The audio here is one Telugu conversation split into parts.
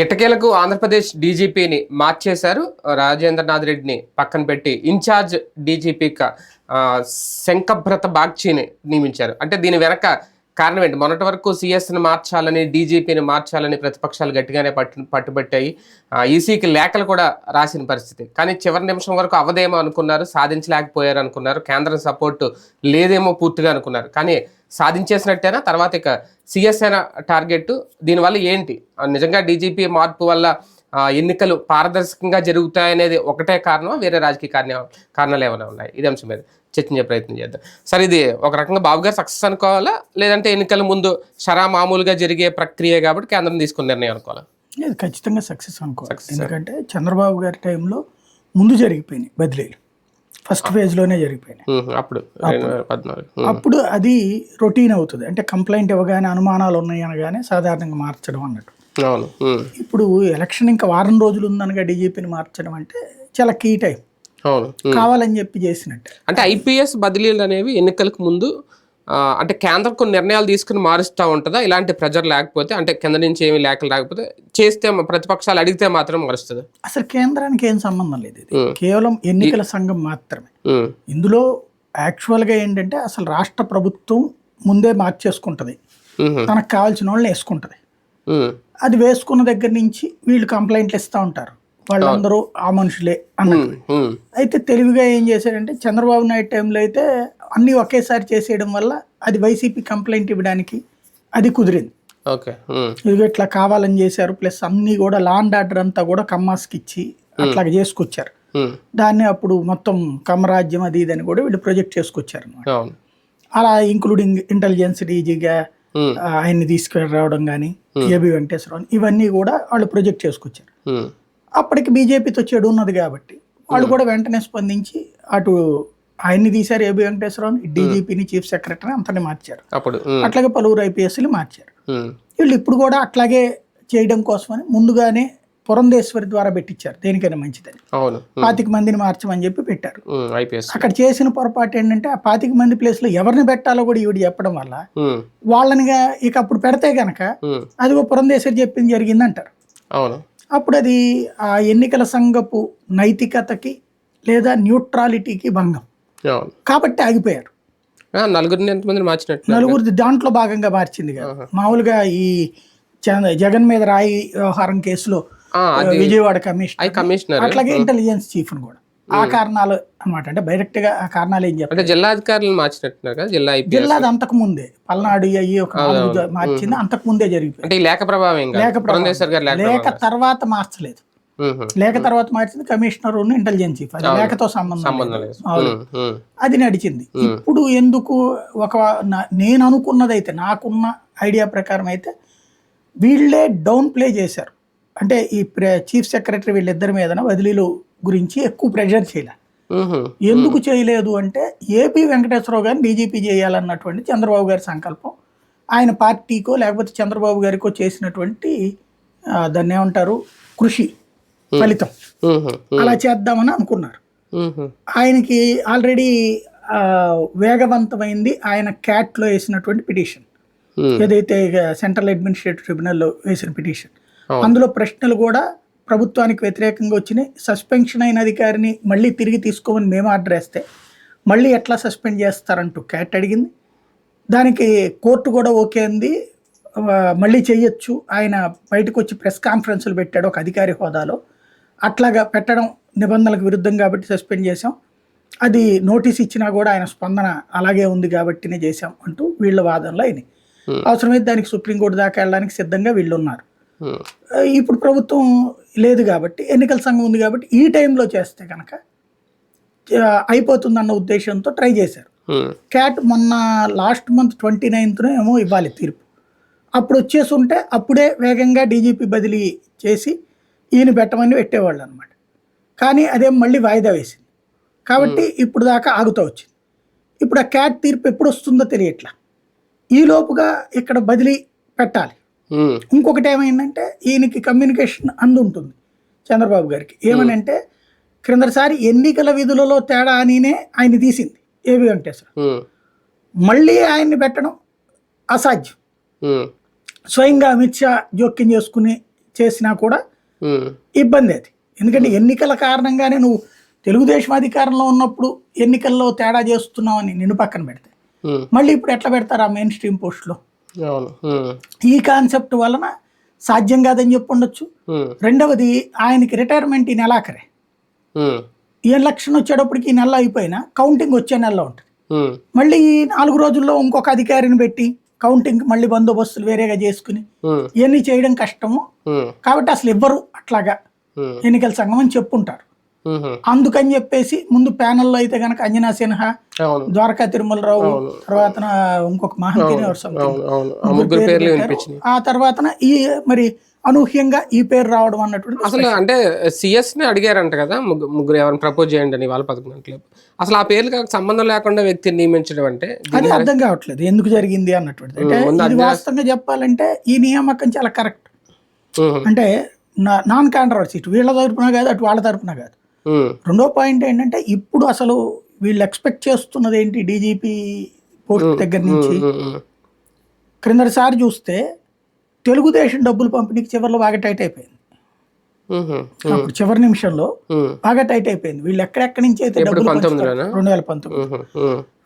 ఇటకేలకు ఆంధ్రప్రదేశ్ డీజీపీని మార్చేశారు. రాజేంద్రనాథ్ రెడ్డిని పక్కన పెట్టి ఇన్ఛార్జ్ డీజీపీగా శంఖభ్రత బాగ్చీని నియమించారు. అంటే దీని వెనక కారణం ఏంటి? మొన్నటి వరకు సిఎస్ని మార్చాలని డీజీపీని మార్చాలని ప్రతిపక్షాలు గట్టిగానే పట్టు పట్టుబట్టాయి. ఈసీకి లేఖలు కూడా రాసిన పరిస్థితి. కానీ చివరి నిమిషం వరకు అవదేమో అనుకున్నారు సాధించలేకపోయారు అనుకున్నారు కేంద్రం సపోర్ట్ లేదేమో పూర్తిగా అనుకున్నారు. కానీ సాధించేసినట్టేనా? తర్వాత ఇక సిఎస్ అయిన టార్గెట్ దీనివల్ల ఏంటి? నిజంగా డీజీపీ మార్పు వల్ల ఎన్నికలు పారదర్శకంగా జరుగుతాయనేది ఒకటే కారణం వేరే రాజకీయ కారణం కారణాలు ఏమైనా ఉన్నాయి? ఇది అంశం మీద చర్చించే ప్రయత్నం చేద్దాం. సరే ఇది ఒక రకంగా బాబు గారు సక్సెస్ అనుకోవాలా? లేదంటే ఎన్నికల ముందు షరా మామూలుగా జరిగే ప్రక్రియ కాబట్టి కేంద్రం తీసుకున్న నిర్ణయం అనుకోవాలా? ఇది ఖచ్చితంగా సక్సెస్ అనుకోవాలి. ఎందుకంటే చంద్రబాబు గారి టైంలో ముందు జరిగిపోయినాయి బదిలీలు. ఫస్ట్ ఫేజ్లోనే జరిగిపోయినాయి. అప్పుడు. అప్పుడు అది రొటీన్ అవుతుంది. అంటే కంప్లైంట్ ఇవ్వగానే అనుమానాలు ఉన్నాయి అనగానే సాధారణంగా మార్చడం అన్నట్టు. అవును. ఇప్పుడు ఎలక్షన్ ఇంకా వారం రోజులు ఉందనగా డీజీపీని మార్చడం అంటే చాలా కీ టైం. కావాలని చెప్పి చేసినట్టే. అంటే ఐపీఎస్ బదిలీలు అనేవి ఎన్నికలకు ముందు అంటే కేంద్రం కొన్ని నిర్ణయాలు తీసుకుని మారుస్తూ ఉంటుందా? ఇలాంటి ప్రెజర్ లేకపోతే అంటే కింద నుంచి ఏమి లేఖలు లేకపోతే చేస్తే ప్రతిపక్షాలు అడిగితే మాత్రం మారుస్తుంది అసలు కేంద్రానికి ఏం సంబంధం లేదు ఇది. కేవలం ఎన్నికల సంఘం మాత్రమే. ఇందులో యాక్చువల్గా ఏంటంటే అసలు రాష్ట్ర ప్రభుత్వం ముందే మార్చేసుకుంటుంది. తనకు కావాల్సిన వాళ్ళని వేసుకుంటుంది. అది వేసుకున్న దగ్గర నుంచి వీళ్ళు కంప్లైంట్లు ఇస్తూ ఉంటారు. వాళ్ళందరూ ఆ మనుషులే ఉమ్, అయితే తెలివిగా ఏం చేశారంటే చంద్రబాబు నాయుడు టైంలో అయితే అన్నీ ఒకేసారి చేసేయడం వల్ల అది వైసీపీ కంప్లైంట్ ఇవ్వడానికి అది కుదిరింది. ఓకే ఇదిగో ఇట్లా కావాలని చేశారు ప్లస్ అన్నీ కూడా లా అండ్ ఆర్డర్ అంతా కూడా కమ్మాస్కి ఇచ్చి అట్లా చేసుకొచ్చారు. దాన్ని అప్పుడు మొత్తం కమ్మరాజ్యం అది ఇది అని కూడా వీళ్ళు ప్రొజెక్ట్ చేసుకొచ్చారు అలా ఇంక్లూడింగ్ ఇంటెలిజెన్స్ డీజీగా ఉమ్, ఆయన్ని తీసుకురావడం కానీ ఏబి వెంకటేశ్వరరావు ఇవన్నీ కూడా వాళ్ళు ప్రొజెక్ట్ చేసుకొచ్చారు. ఉమ్, అప్పటికి బీజేపీతో చెడు ఉన్నది కాబట్టి వాళ్ళు కూడా వెంటనే స్పందించి అటు ఆయన్ని తీశారు ఏబి వెంకటేశ్వరరావు డీజీపీని చీఫ్ సెక్రటరీ అంతని మార్చారు. అప్పుడు అట్లాగే పలువురు ఐపీఎస్లు మార్చారు. వీళ్ళు ఇప్పుడు కూడా అట్లాగే చేయడం కోసమని ముందుగానే పురంధేశ్వరి ద్వారా పెట్టించారు. దేనికైనా మంచిదని. పాతిక మందిని మార్చమని చెప్పి పెట్టారు. అక్కడ చేసిన పొరపాటు ఏంటంటే ఆ పాతిక మంది ప్లేస్లో ఎవరిని పెట్టాలో కూడా ఈవిడ చెప్పడం వల్ల వాళ్ళనిగా ఇక అప్పుడు పెడితే గనక అదిగో పురంధేశ్వరి చెప్పింది జరిగింది అంటారు అవును. అప్పుడు అది ఆ ఎన్నికల సంఘపు నైతికతకి లేదా న్యూట్రాలిటీకి భంగం. కాబట్టి ఆగిపోయారు. నలుగురిని నలుగురిది దాంట్లో భాగంగా మార్చింది కదా. మామూలుగా ఈ జగన్ మీద రాయి వ్యవహారం కేసులో అది విజయవాడ ఐ కమిషన్ కమిషనర్. అట్లాగే ఇంటెలిజెన్స్ చీఫ్ కూడా. ఆ కారణాలు అన్నమాట. అంటే డైరెక్ట్గా ఆ కారణాలు ఏం చెప్పారు జిల్లా అధికారులను మార్చినట్టున్నారు కదా జిల్లా జిల్లాది అంతకు ముందే. పల్నాడు అయ్యి ఒక జ- మార్చింది అంతకు ముందే జరిగిపోయింది. అంటే లేఖ ప్రభావం లేఖ ప్రభావం. లేఖ లేక తర్వాత మార్చలేదు. ఉహు, లేక తర్వాత మార్చింది కమిషనర్ ఇంటెలిజెన్స్ చీఫ్ అది లేఖతో సంబంధం అది నడిచింది. ఇప్పుడు ఎందుకు ఒక నేను అనుకున్నదైతే నాకున్న ఐడియా ప్రకారం అయితే వీళ్ళే డౌన్ ప్లే చేశారు. అంటే ఈ చీఫ్ సెక్రటరీ వీళ్ళిద్దరి మీద బదిలీలు గురించి ఎక్కువ ప్రెషర్ చేయలే. ఉహు, ఎందుకు చేయలేదు అంటే ఏపీ వెంకటేశ్వరరావు గారిని డీజీపీ చేయాలన్నటువంటి చంద్రబాబు గారి సంకల్పం. ఆయన పార్టీకో లేకపోతే చంద్రబాబు గారికో చేసినటువంటి దాన్ని ఏమంటారు? కృషి ఫలితం. అలా చేద్దామని అనుకున్నారు. ఆయనకి ఆల్రెడీ వేగవంతమైంది ఆయన క్యాట్లో వేసినటువంటి పిటిషన్. ఏదైతే సెంట్రల్ అడ్మినిస్ట్రేటివ్ ట్రిబ్యునల్లో వేసిన పిటిషన్. అందులో ప్రశ్నలు కూడా ప్రభుత్వానికి వ్యతిరేకంగా వచ్చినాయి. సస్పెన్షన్ అయిన అధికారిని మళ్ళీ తిరిగి తీసుకోమని మేము ఆర్డర్ వేస్తే మళ్ళీ ఎట్లా సస్పెండ్ చేస్తారంటూ క్యాట్ అడిగింది. దానికి కోర్టు కూడా ఓకే అంది. మళ్ళీ చెయ్యొచ్చు ఆయన బయటకు వచ్చి ప్రెస్ కాన్ఫరెన్స్లు పెట్టాడు ఒక అధికారి హోదాలో. అట్లాగా పెట్టడం నిబంధనలకు విరుద్ధం కాబట్టి సస్పెండ్ చేశాం. అది నోటీస్ ఇచ్చినా కూడా ఆయన స్పందన అలాగే ఉంది కాబట్టినే చేశాం అంటూ వీళ్ళ వాదనలో అయినాయి. అవసరమైతే దానికి సుప్రీంకోర్టు దాకా వెళ్ళడానికి సిద్ధంగా వీళ్ళు ఉన్నారు. ఇప్పుడు ప్రభుత్వం లేదు కాబట్టి ఎన్నికల సంఘం ఉంది కాబట్టి ఈ టైంలో చేస్తే కనుక అయిపోతుందన్న ఉద్దేశంతో ట్రై చేశారు. క్యాట్ మొన్న లాస్ట్ మంత్ ట్వంటీ నైన్త్ను ఏమో ఇవ్వాలి తీర్పు. అప్పుడు వచ్చేసి ఉంటే అప్పుడే వేగంగా డీజీపీ బదిలీ చేసి ఈయన పెట్టమని పెట్టేవాళ్ళు అనమాట కానీ అదేం మళ్ళీ వాయిదా వేసింది. కాబట్టి ఇప్పుడు దాకా ఆగుతూ వచ్చింది. ఇప్పుడు ఆ క్యాట్ తీర్పు ఎప్పుడు వస్తుందో తెలియట్లా. ఈ లోపుగా ఇక్కడ బదిలీ పెట్టాలి. ఇంకొకటి ఏమైందంటే ఈయనకి కమ్యూనికేషన్ అందుంటుంది చంద్రబాబు గారికి. ఏమని అంటే క్రిందసారి ఎన్నికల విధులలో తేడా అనినే ఆయన తీసింది ఏవి వెంకటేశ్వర. ఉమ్, మళ్ళీ ఆయన్ని పెట్టడం అసాధ్యం. స్వయంగా అమిత్ షా జోక్యం చేసుకుని చేసినా కూడా ఇబ్బంది అది. ఎందుకంటే ఎన్నికల కారణంగానే నువ్వు తెలుగుదేశం అధికారంలో ఉన్నప్పుడు ఎన్నికల్లో తేడా చేస్తున్నావని నిన్ను పక్కన పెడితే. మళ్ళీ ఇప్పుడు ఎట్లా పెడతారు ఆ మెయిన్ స్ట్రీమ్ పోస్ట్లో ఈ కాన్సెప్ట్ వలన సాధ్యం కాదని చెప్పి ఉండొచ్చు. రెండవది ఆయనకి రిటైర్మెంట్ ఈ నెలాఖరే. ఎలక్షన్ వచ్చేటప్పటికి ఈ నెల అయిపోయినా కౌంటింగ్ వచ్చే నెలలో ఉంటుంది. మళ్ళీ ఈ నాలుగు రోజుల్లో ఇంకొక అధికారిని పెట్టి కౌంటింగ్ మళ్ళీ బందోబస్తులు వేరేగా చేసుకుని ఇవన్నీ చేయడం కష్టము. కాబట్టి అసలు ఇవ్వరు అట్లాగా ఎన్నికల సంఘం అని చెప్పుంటారు. అందుకని చెప్పేసి ముందు ప్యానెల్లో అయితే కనుక అంజనా సిన్హా ద్వారకా తిరుమలరావు తర్వాత ఇంకొక మహంతిని ఆ తర్వాత ఈ మరి అనూహ్యంగా ఈ పేరు రావడం అన్నటువంటి అసలు అంటే సిఎస్ని అడిగారంట కదా ముగ్గురు ఎవరిని ప్రపోజ్ చేయండి అని వాళ్ళ పథకం గంటలు అసలు ఆ పేర్లకు సంబంధం లేకుండా వ్యక్తిని నియమించడం అంటే అది అర్థం కావట్లేదు. ఎందుకు జరిగింది అన్నటువంటిది. అంటే వాస్తవంగా చెప్పాలంటే ఈ నియామకం చాలా కరెక్ట్. అంటే నాన్ కాంట్రవర్సీ ఇటు వీళ్ళ తరపున కాదు అటు వాళ్ళ తరపున కాదు. రెండో పాయింట్ ఏంటంటే ఇప్పుడు అసలు వీళ్ళు ఎక్స్పెక్ట్ చేస్తున్నది ఏంటి డీజీపీ పోస్ట్ దగ్గర నుంచి? క్రిందటిసారి చూస్తే తెలుగుదేశం డబ్బులు పంపిణీకి చివరిలో బాగా టైట్ అయిపోయింది. అప్పుడు చివరి నిమిషంలో బాగా టైట్ అయిపోయింది. వీళ్ళు ఎక్కడెక్కడి నుంచి అయితే డబ్బులు రెండు వేల పంతొమ్మిది.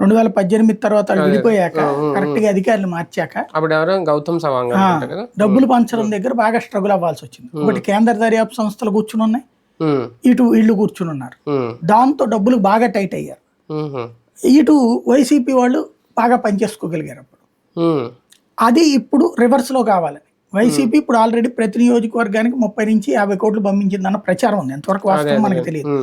రెండు వేల పద్దెనిమిది తర్వాత విడిపోయాక కరెక్ట్గా అధికారులు మార్చాక గౌతమ్ డబ్బులు పంచడం దగ్గర బాగా స్ట్రగుల్ అవ్వాల్సి వచ్చింది. ఒకటి కేంద్ర దర్యాప్తు సంస్థలు కూర్చుని ఉన్నాయి. ఇటు వీళ్ళు కూర్చుని ఉన్నారు. దాంతో డబ్బులు బాగా టైట్ అయ్యారు. ఇటు వైసీపీ వాళ్ళు బాగా పనిచేసుకోగలిగారు అప్పుడు. అది ఇప్పుడు రివర్స్లో కావాలని. వైసీపీ ఇప్పుడు ఆల్రెడీ ప్రతి నియోజకవర్గానికి ముప్పై నుంచి యాభై కోట్లు పంపించిందన్న ప్రచారం ఉంది. ఎంతవరకు వాస్తవం మనకు తెలియదు.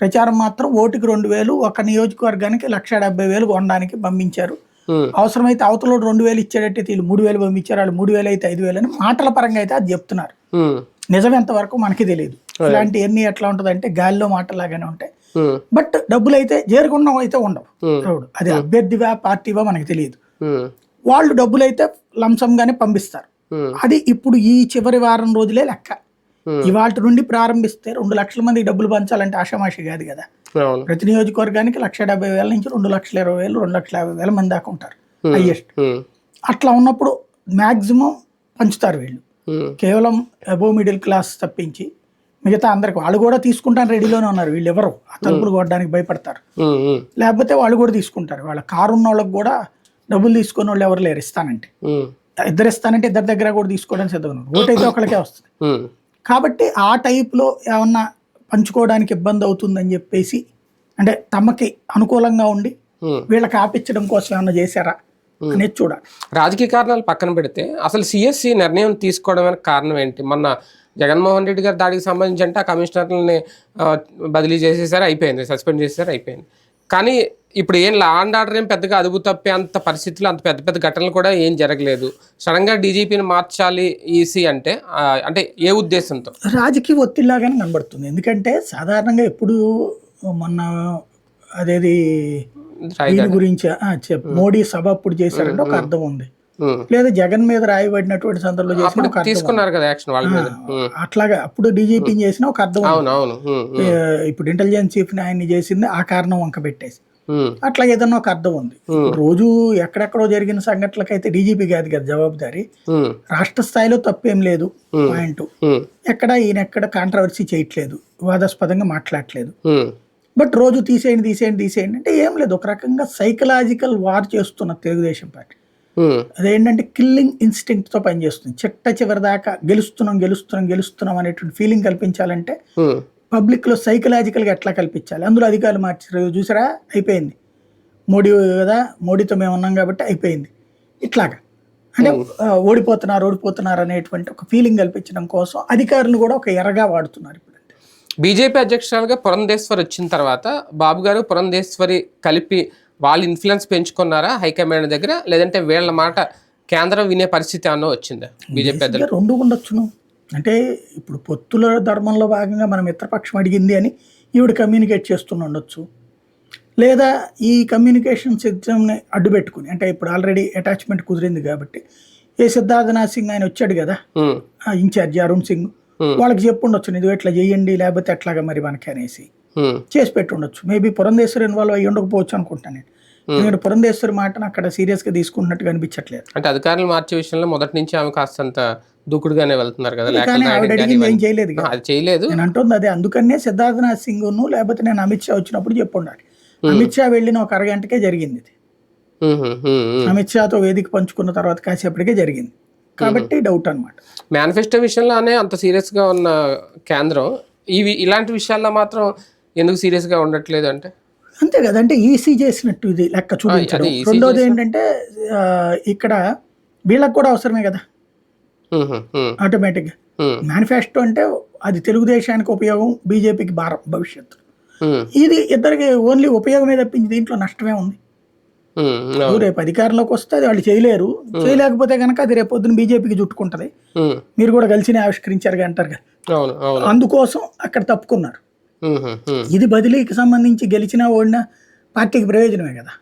ప్రచారం మాత్రం ఓటుకి రెండు వేలు ఒక నియోజకవర్గానికి లక్ష డెబ్బై వేలు కొనడానికి పంపించారు. అవసరమైతే అవతల రెండు వేలు ఇచ్చేటట్టు వీళ్ళు మూడు వేలు పంపించారు వాళ్ళు మూడు వేలు అయితే ఐదు వేలు అని మాటల పరంగా అయితే అది చెప్తున్నారు. నిజం ఎంతవరకు మనకి తెలియదు. ఇలాంటి ఎన్ని ఎట్లా ఉంటుంది అంటే గాలిలో మాటలాగానే ఉంటాయి. బట్ డబ్బులు అయితే చేరుకున్న అయితే ఉండవు. Hmm. చూడు అది అభ్యర్థివా పార్టీవా మనకి తెలియదు. వాళ్ళు డబ్బులు అయితే లంసంగానే పంపిస్తారు. అది ఇప్పుడు ఈ చివరి వారం రోజులే లెక్క. Hmm. ఇవాళ నుండి ప్రారంభిస్తే రెండు లక్షల మందికి డబ్బులు పంచాలంటే ఆషామాషి కాదు కదా. ప్రతి నియోజకవర్గానికి లక్ష డెబ్బై వేల నుంచి రెండు లక్షల ఇరవై వేలు రెండు లక్షల యాభై వేల మంది దాకా ఉంటారు. హైయెస్ట్ అట్లా ఉన్నప్పుడు మ్యాక్సిమం పంచుతారు వీళ్ళు. కేవలం అబో మిడిల్ క్లాస్ తప్పించి మిగతా అందరికి వాళ్ళు కూడా తీసుకుంటాను రెడీలోనే ఉన్నారు. వీళ్ళు ఎవరు ఆ తలుపులు కొట్టడానికి భయపడతారు. లేకపోతే వాళ్ళు కూడా తీసుకుంటారు. వాళ్ళ కారు ఉన్న వాళ్ళకి కూడా డబ్బులు తీసుకున్న వాళ్ళు ఎవరు లేరు ఇస్తానంటే. ఇద్దరు ఇస్తానంటే ఇద్దరి దగ్గర కూడా తీసుకోవడానికి సిద్ధంగా ఉన్నారు. ఓటు అయితే ఒకరికే వస్తుంది. కాబట్టి ఆ టైప్లో ఏమన్నా పంచుకోవడానికి ఇబ్బంది అవుతుందని చెప్పేసి అంటే తమకి అనుకూలంగా ఉండి. వీళ్ళకి ఆపించడం కోసం ఏమన్నా చేశారా అనేది చూడాలి. రాజకీయ కారణాలు పక్కన పెడితే అసలు సిఎస్సి నిర్ణయం తీసుకోవడం కారణం ఏంటి? మొన్న జగన్మోహన్ రెడ్డి గారి దాడికి సంబంధించి అంటే ఆ కమిషనర్లని బదిలీ చేసేసారు అయిపోయింది సస్పెండ్ చేసేసారు అయిపోయింది. కానీ ఇప్పుడు ఏం లా అండ్ ఆర్డర్ ఏం పెద్దగా అదుపు తప్పే అంత పరిస్థితులు అంత పెద్ద పెద్ద ఘటనలు కూడా ఏం జరగలేదు. సడన్గా డీజీపీని మార్చాలి ఈసీ అంటే అంటే ఏ ఉద్దేశంతో? రాజకీయ ఒత్తిడిలాగానే కనబడుతుంది. ఎందుకంటే సాధారణంగా ఎప్పుడు మొన్న అదేది దీని గురించి మోడీ సభ అప్పుడు చేశారంటే ఒక అర్థం ఉంది. లేదా జగన్ మీద రాయబడినటువంటి సందర్భంలో తీసుకున్నారు కదా యాక్షన్ వాళ్ళ మీద. అట్లాగా అప్పుడు డీజీపీని చేసిన ఒక అర్థం ఇప్పుడు ఇంటెలిజెన్స్ చీఫ్ ఆయన్ని చేసింది ఆ కారణం వంక పెట్టేసి. అట్లా ఏదన్నా ఒక అర్థం ఉంది. రోజు ఎక్కడెక్కడో జరిగిన సంఘటనలకైతే డీజీపీ కాదు కదా జవాబుదారి. రాష్ట్ర స్థాయిలో తప్పేం లేదు పాయింట్. ఎక్కడ ఈయన ఎక్కడ కాంట్రవర్సీ చేయట్లేదు వివాదాస్పదంగా మాట్లాడట్లేదు. బట్ రోజు తీసేయండి తీసేయండి తీసేయండి అంటే ఏం లేదు. ఒక రకంగా సైకలాజికల్ వార్ చేస్తున్న తెలుగుదేశం పార్టీ. అదేంటంటే కిల్లింగ్ ఇన్స్టింక్ట్తో పనిచేస్తుంది చిట్ట చివరి దాకా గెలుస్తున్నాం గెలుస్తున్నాం గెలుస్తున్నాం అనేటువంటి ఫీలింగ్ కల్పించాలంటే పబ్లిక్లో సైకలాజికల్గా ఎట్లా కల్పించాలి? అందులో అధికారులు మార్చారు. చూసారా? అయిపోయింది. మోడీ కదా మోడీతో మేము ఉన్నాం కాబట్టి అయిపోయింది. ఇట్లాగా. అంటే ఓడిపోతున్నారు ఓడిపోతున్నారు అనేటువంటి ఒక ఫీలింగ్ కల్పించడం కోసం అధికారులు కూడా ఒక ఎరగా వాడుతున్నారు ఇప్పుడు బీజేపీ అధ్యక్షురాలుగా పురంధేశ్వరి వచ్చిన తర్వాత బాబు గారు పురంధేశ్వరి కలిపి వాళ్ళు ఇన్ఫ్లుయెన్స్ పెంచుకున్నారా హైకమాండ్ దగ్గర? లేదంటే వీళ్ళ మాట కేంద్రం వినే పరిస్థితి అన్న వచ్చిందా? బీజేపీ రెండు ఉండొచ్చును. అంటే ఇప్పుడు పొత్తుల ధర్మంలో భాగంగా మనం మిత్రపక్షం అడిగింది అని ఈవిడ కమ్యూనికేట్ చేస్తున్న ఉండొచ్చు. లేదా ఈ కమ్యూనికేషన్ సిస్టమ్ని అడ్డు పెట్టుకుని అంటే ఇప్పుడు ఆల్రెడీ అటాచ్మెంట్ కుదిరింది కాబట్టి ఏ సిద్ధార్థనాథ్ సింగ్ ఆయన వచ్చాడు కదా ఇన్ఛార్జి అరుణ్ సింగ్. వాళ్ళకి చెప్పుండొచ్చు ఇది ఇట్లా చేయండి లేకపోతే ఎట్లాగా మరి మనకి అనేసి. చేసి పెట్టుండొచ్చు మేబీ పురంధేశ్వరి ఇన్వాల్వ్ అయ్యి ఉండకపోవచ్చు అనుకుంటాను నేను. ఎందుకంటే పురంధేశ్వరి మాటను అక్కడ సీరియస్గా తీసుకుంటున్నట్టుగా అనిపించట్లేదు. అంటే అధికారులు మార్చే విషయంలో మొదటి నుంచి ఆమె కాస్తంత దూకుడుగానే వెళ్తున్నారు కదా కానీ ఆవిడ అడిగింది ఏం. చేయలేదు. అది చేయలేదు. నేను అంటుంది అదే అందుకనే సిద్ధార్థనాథ్ సింగ్ లేకపోతే నేను అమిత్ షా వచ్చినప్పుడు చెప్పు ఉండాలి అమిత్ షా వెళ్ళిన ఒక అరగంటకే జరిగింది ఇది. ఉమ్. అమిత్ షాతో వేదిక పంచుకున్న తర్వాత కాసేపటికే జరిగింది. కాబట్టి డౌట్ అన్నమాట. మేనిఫెస్టో విషయంలోనే అంత serious గా ఉన్న కేంద్రం ఇవి ఇలాంటి విషయాల్లో మాత్రం ఎందుకు serious గా ఉండట్లేదు అంటే? అంతే కదా అంటే ఈసీ చేసినట్టు ఇది లెక్క చూపించడం రెండోది ఏంటంటే ఇక్కడ వీళ్ళకి కూడా అవసరమే కదా ఆటోమేటిక్గా మేనిఫెస్టో అంటే అది తెలుగుదేశానికి ఉపయోగం బీజేపీకి భారం భవిష్యత్తు. ఇది ఇద్దరికి ఓన్లీ ఉపయోగమే తప్పించి దీంట్లో నష్టమే ఉంది. రేపు అధికారంలోకి వస్తే అది వాళ్ళు చేయలేరు. చేయలేకపోతే కనుక అది రేపు పొద్దున బీజేపీకి చుట్టుకుంటది. మీరు కూడా కలిసినే ఆవిష్కరించారు అంటారు కదా. అందుకోసం అక్కడ తప్పుకున్నారు. ఇది బదిలీకి సంబంధించి గెలిచినా ఓడినా పార్టీకి ప్రయోజనమే కదా.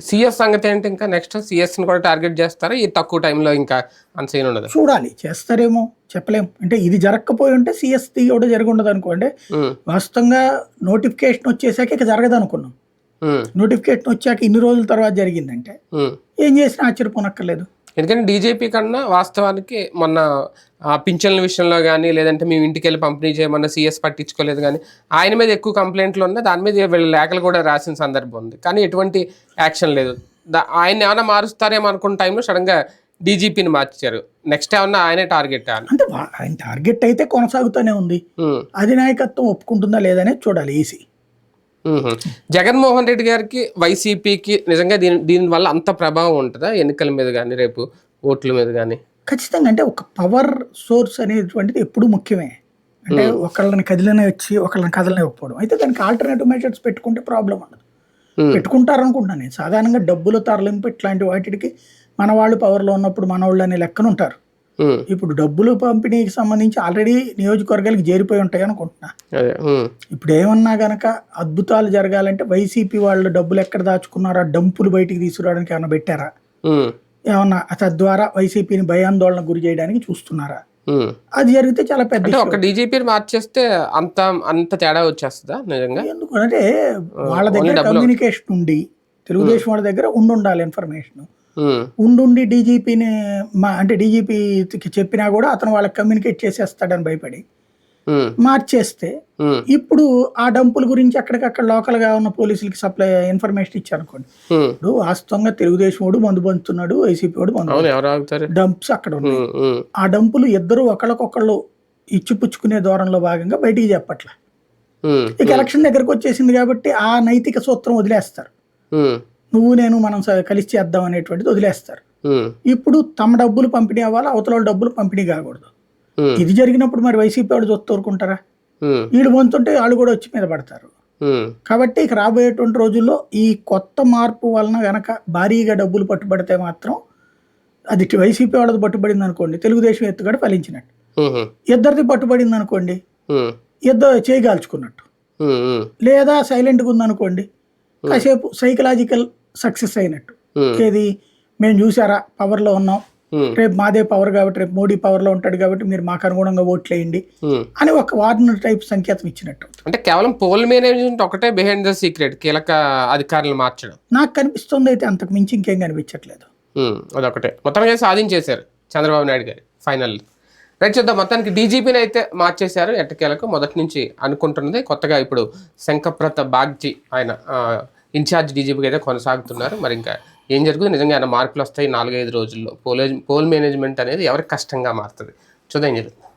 సిఎస్ సంగతి ఏంటి ఇంకా? నెక్స్ట్ సిఎస్ని కూడా టార్గెట్ చేస్తారా? ఈ తక్కువ టైంలో ఇంకా అంత సీన్ ఉండదు? చూడాలి. చేస్తారేమో? చెప్పలేం. అంటే ఇది జరగకపోయి ఉంటే కూడా జరిగి ఉండదు అనుకోండి. వాస్తవంగా నోటిఫికేషన్ వచ్చేసాక ఇక జరగదు అనుకున్నాం నోటిఫికేషన్ వచ్చాక ఇన్ని రోజుల తర్వాత జరిగిందంటే. ఏం చేసినా ఆశ్చర్యపోనక్కర్లేదు. ఎందుకంటే డీజేపీ కన్నా వాస్తవానికి మొన్న ఆ పింఛన్ల విషయంలో కానీ లేదంటే మేము ఇంటికి వెళ్ళి పంపిణీ చేయమన్న సీఎస్ పట్టించుకోలేదు కానీ ఆయన మీద ఎక్కువ కంప్లైంట్లు ఉన్నాయి దాని మీద వీళ్ళ లేఖలు కూడా రాసిన సందర్భం ఉంది. కానీ ఎటువంటి యాక్షన్ లేదు. దా- ఆయన ఏమైనా మారుస్తారేమో అనుకున్న టైంలో సడన్గా డీజీపీని మార్చారు. నెక్స్ట్ ఏమన్నా ఆయనే టార్గెట్? అంటే ఆయన టార్గెట్ అయితే కొనసాగుతూనే ఉంది. అధినాయకత్వం ఒప్పుకుంటుందా లేదనేది చూడాలి ఈసీ. జగన్మోహన్ రెడ్డి గారికి వైసీపీకి నిజంగా దీని దీని వల్ల అంత ప్రభావం ఉంటుందా? ఎన్నికల మీద కానీ రేపు ఓట్ల మీద కానీ ఖచ్చితంగా అంటే ఒక పవర్ సోర్స్ అనేటువంటిది ఎప్పుడు ముఖ్యమే. అంటే ఒకళ్ళని కదిలిన వచ్చి ఒకళ్ళని కదలనివ్వకపోవడం. అయితే దానికి ఆల్టర్నేటివ్ మెథడ్స్ పెట్టుకుంటే ప్రాబ్లం ఉండదు. ఉమ్, పెట్టుకుంటారు అనుకుంటున్నాను నేను. సాధారణంగా డబ్బులు తరలింపు ఇట్లాంటి వాటికి మన వాళ్ళు పవర్లో ఉన్నప్పుడు మన వాళ్ళు అనే లెక్కన ఉంటారు. ఇప్పుడు డబ్బులు పంపిణీకి సంబంధించి ఆల్రెడీ నియోజకవర్గాలకు చేరిపోయి ఉంటాయి అనుకుంటున్నా. ఇప్పుడు ఏమన్నా గనక అద్భుతాలు జరగాలంటే వైసీపీ వాళ్ళు డబ్బులు ఎక్కడ దాచుకున్నారా డంపులు బయటికి తీసుకురావడానికి ఏమైనా పెట్టారా? ఏమన్నా తద్వారా వైసీపీని భయాందోళన గురి చేయడానికి చూస్తున్నారా. అది జరిగితే చాలా పెద్ద. ఒక డీజీపీని మార్చేస్తే అంత అంత తేడా వచ్చేస్తుందా నిజంగా? ఎందుకు? అంటే వాళ్ళ దగ్గర కమ్యూనికేషన్ ఉండి తెలుగుదేశం వాళ్ళ దగ్గర ఉండి ఉండాలి ఇన్ఫర్మేషన్. ఉండుండి డీజీపీని మా అంటే డీజీపీకి చెప్పినా కూడా అతను వాళ్ళకి కమ్యూనికేట్ చేసేస్తాడని భయపడి ఉమ్, మార్చేస్తే ఉమ్, ఇప్పుడు ఆ డంపుల గురించి అక్కడికక్కడ లోకల్గా ఉన్న పోలీసులకి సప్లై ఇన్ఫర్మేషన్ ఇచ్చారనుకోండి. ఉమ్. ఇప్పుడు వాస్తవంగా తెలుగుదేశం వాడు మందు పంచుతున్నాడు వైసీపీ వాడు డంప్స్ అక్కడ ఉన్నాయి. ఆ డంపులు ఇద్దరు ఒకళ్ళకొకళ్ళు ఇచ్చిపుచ్చుకునే ధోరణిలో భాగంగా బయటికి చెప్పట్ల. ఇక ఎలక్షన్ దగ్గరకు వచ్చేసింది కాబట్టి ఆ నైతిక సూత్రం వదిలేస్తారు. నువ్వు నేను మనం కలిసి చేద్దాం అనేటువంటిది వదిలేస్తారు. ఇప్పుడు తమ డబ్బులు పంపిణీ అవ్వాలి అవతల వాళ్ళ డబ్బులు పంపిణీ కాకూడదు. ఇది జరిగినప్పుడు మరి వైసీపీ వాళ్ళు చూస్తూ ఊరుకుంటారా వీళ్ళు పొందుతుంటే వాళ్ళు కూడా వచ్చి మీద పడతారు. కాబట్టి ఇక రాబోయేటువంటి రోజుల్లో ఈ కొత్త మార్పు వలన గనక భారీగా డబ్బులు పట్టుబడితే మాత్రం అది వైసీపీ వాళ్ళది పట్టుబడింది అనుకోండి తెలుగుదేశం ఎత్తుగడ ఫలించినట్టు. ఇద్దరిది పట్టుబడింది అనుకోండి ఇద్దరు చేయగాల్చుకున్నట్టు లేదా సైలెంట్గా ఉందనుకోండి కాసేపు సైకలాజికల్ సక్సెస్ అయినట్టు. ఏది మేము చూసారా పవర్లో ఉన్నాం. ఉమ్, రేపు మాదే పవర్ కాబట్టి రేపు మోడీ పవర్లో ఉంటాడు కాబట్టి మీరు మాకు అనుగుణంగా ఓట్లు వేయండి ఉమ్. అని ఒక వార్నర్ టైప్ సంకేతం ఇచ్చినట్టు. అంటే కేవలం పోల్ మేనేజ్మెంట్ ఒకటే బిహైండ్ ద సీక్రెట్ కీలక అధికారులను మార్చడం. నాకు కనిపిస్తుంది అయితే అంతకు మించి ఇంకేం కనిపించట్లేదు. అదొకటే. మొత్తంగా సాధించేశారు చంద్రబాబు నాయుడు గారు ఫైనల్ రైట్ చూద్దాం. మొత్తానికి డీజీపీని అయితే మార్చేశారు. ఎట్టకేలకు మొదటి నుంచి అనుకుంటున్నది కొత్తగా ఇప్పుడు శంఖప్రత బాగ్జీ ఆయన ఇన్ఛార్జ్ డీజీపీకి అయితే కొనసాగుతున్నారు. మరి ఇంకా ఏం జరుగుతుంది? నిజంగా ఏమైనా మార్పులు వస్తాయి నాలుగైదు రోజుల్లో? పోల్ పోల్ మేనేజ్మెంట్ అనేది ఎవరికి కష్టంగా మారుతుంది? చూద్దాం ఏం జరుగుతుంది.